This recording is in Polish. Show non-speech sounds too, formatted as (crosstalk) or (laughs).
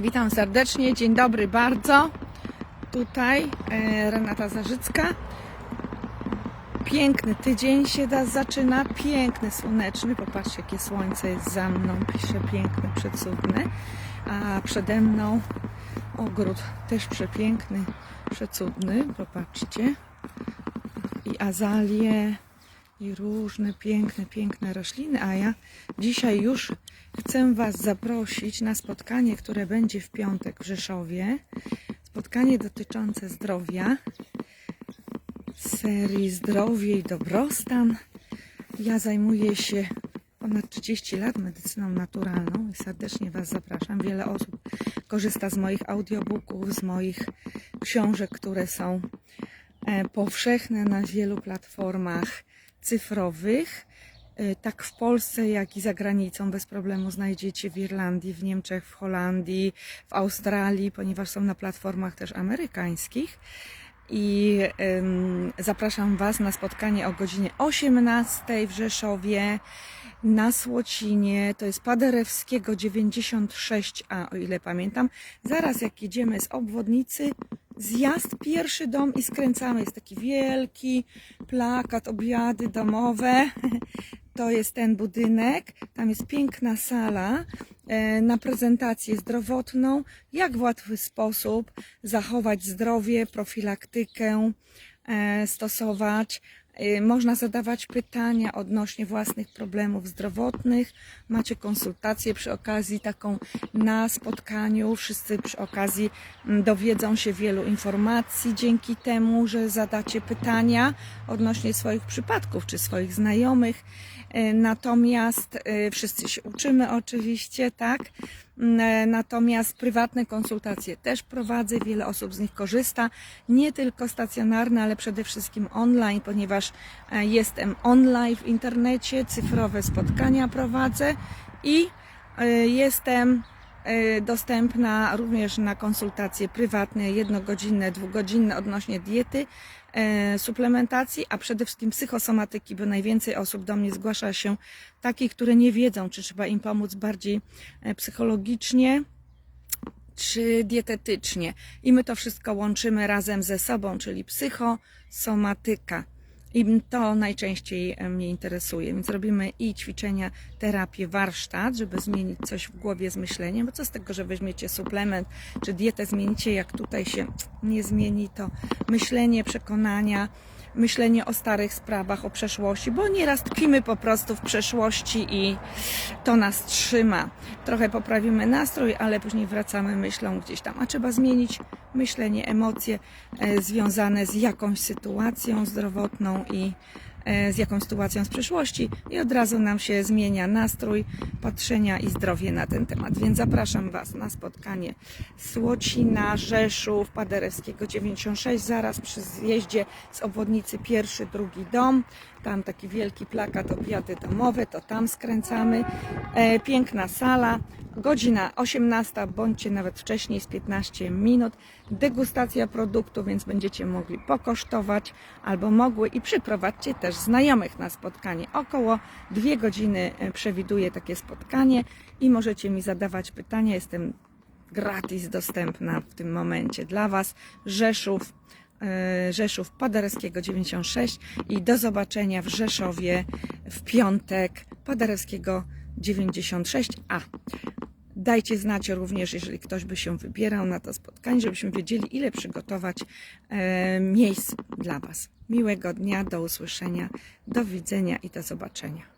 Witam serdecznie, dzień dobry bardzo. Tutaj e, Renata Zarzycka. Piękny tydzień się da, zaczyna, piękny, słoneczny. Popatrzcie, jakie słońce jest za mną, pisze piękny, przecudny. A przede mną ogród też przepiękny, przecudny. Popatrzcie. I azalie, i różne piękne, piękne rośliny. A ja dzisiaj już chcę Was zaprosić na spotkanie, które będzie w piątek w Rzeszowie. Spotkanie dotyczące zdrowia, serii Zdrowie i Dobrostan. Ja zajmuję się ponad 30 lat medycyną naturalną i serdecznie Was zapraszam. Wiele osób korzysta z moich audiobooków, z moich książek, które są e, powszechne na wielu platformach cyfrowych. E, Tak w Polsce, jak i za granicą bez problemu znajdziecie w Irlandii, w Niemczech, w Holandii, w Australii, ponieważ są na platformach też amerykańskich. I em, zapraszam Was na spotkanie o godzinie 18 w Rzeszowie na Słocinie. To jest Paderewskiego 96A, o ile pamiętam. Zaraz jak jedziemy z obwodnicy, zjazd, pierwszy dom i skręcamy. Jest taki wielki plakat, obiady domowe. (laughs) To jest ten budynek. Tam jest piękna sala e, na prezentację zdrowotną. Jak w łatwy sposób zachować zdrowie, profilaktykę e, stosować. E, Można zadawać pytania odnośnie własnych problemów zdrowotnych. Macie konsultację przy okazji taką na spotkaniu. Wszyscy przy okazji mm, dowiedzą się wielu informacji dzięki temu, że zadacie pytania odnośnie swoich przypadków czy swoich znajomych. E, Natomiast e, wszyscy się uczymy oczywiście, tak? Mm, e, Natomiast prywatne konsultacje też prowadzę, wiele osób z nich korzysta, nie tylko stacjonarne, ale przede wszystkim online, ponieważ e, jestem online w internecie, cyfrowe spotkania prowadzę i e, jestem dostępna również na konsultacje prywatne, jednogodzinne, dwugodzinne odnośnie diety, e, suplementacji, a przede wszystkim psychosomatyki, bo najwięcej osób do mnie zgłasza się takich, które nie wiedzą, czy trzeba im pomóc bardziej e, psychologicznie, czy dietetycznie. I my to wszystko łączymy razem ze sobą, czyli psychosomatyka. I to najczęściej e, mnie interesuje. Więc robimy i ćwiczenia, terapię, warsztat, żeby zmienić coś w głowie z myśleniem. Bo co z tego, że weźmiecie suplement, czy dietę zmienicie, jak tutaj się nie zmieni to myślenie, przekonania, myślenie o starych sprawach, o przeszłości, bo nieraz tkwimy po prostu w przeszłości i to nas trzyma. Trochę poprawimy nastrój, ale później wracamy myślą gdzieś tam. A trzeba zmienić myślenie, emocje e, związane z jakąś sytuacją zdrowotną i z jakąś sytuacją z przeszłości i od razu nam się zmienia nastrój, patrzenia i zdrowie na ten temat. Więc zapraszam Was na spotkanie Słocina, Rzeszów, Paderewskiego 96, zaraz przy zjeździe z obwodnicy pierwszy, drugi dom. Tam taki wielki plakat obiady domowe, to tam skręcamy. E, piękna sala, godzina 18, bądźcie nawet wcześniej z 15 minut. Degustacja produktu, więc będziecie mogli pokosztować albo mogły i przyprowadźcie też znajomych na spotkanie. Około dwie godziny e, przewiduję takie spotkanie i możecie mi zadawać pytania. Jestem gratis dostępna w tym momencie dla Was. Rzeszów, e, Rzeszów Paderewskiego 96 i do zobaczenia w Rzeszowie w piątek Paderewskiego 96a. Dajcie znać również, jeżeli ktoś by się wybierał na to spotkanie, żebyśmy wiedzieli, ile przygotować e, miejsc dla Was. Miłego dnia, do usłyszenia, do widzenia i do zobaczenia.